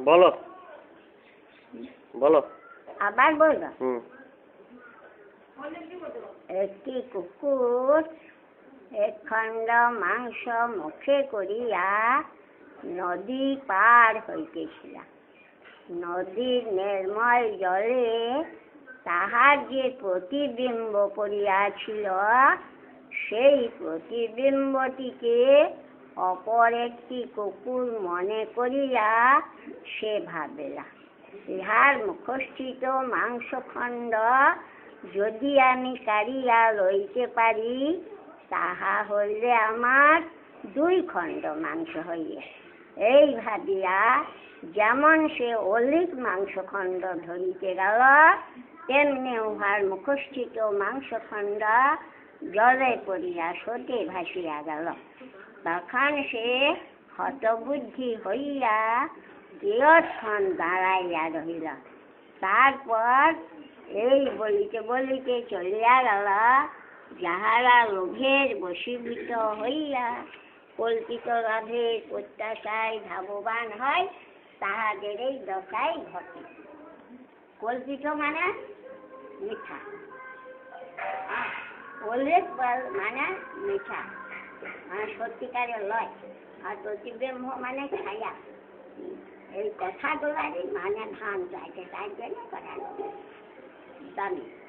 বলো। বলো। আবার বলব? হুম। একটি কুকুর এক খণ্ড মাংস মুখে করিয়া নদী পার হইতেছিল। নদীর নির্মল জলে তাহার যে প্রতিবিম্ব পড়িয়াছিল সেই প্রতিবিম্বটিকে অপর একটি কুকুর মনে করিয়া? সে ভাবিলা, ইহার মুখস্থিত মাংসখণ্ড যদি আমি কাড়িয়া লইতে পারি, তাহা হইলে আমার দুই খণ্ড মাংস হইবে। এই ভাবিয়া যেমন সে অলিক মাংসখণ্ড ধরিতে গেল, তেমনি উহার মুখস্থিত মাংসখণ্ড জলে পড়িয়া সোতে ভাসিয়া গেল। তখন সে হতবুদ্ধি হইয়া কিয়ৎক্ষণ দাঁড়াইয়া রহিল। তারপর এই বলিতে বলিতে চলিয়া গেল, যাহারা লোভের বশীভূত হইয়া কল্পিত লাভের প্রত্যাশায় ধাববান হয়, তাহাদের এই দশাই ঘটে। কল্পিত মানে মিঠা মানে মিঠা মানে সত্যিকারের লয়। আর প্রতিব্রহ্ম মানে ছায়া। এই কথাগুলারই মানে ধান চাইছে তাই জন্য করা দামি।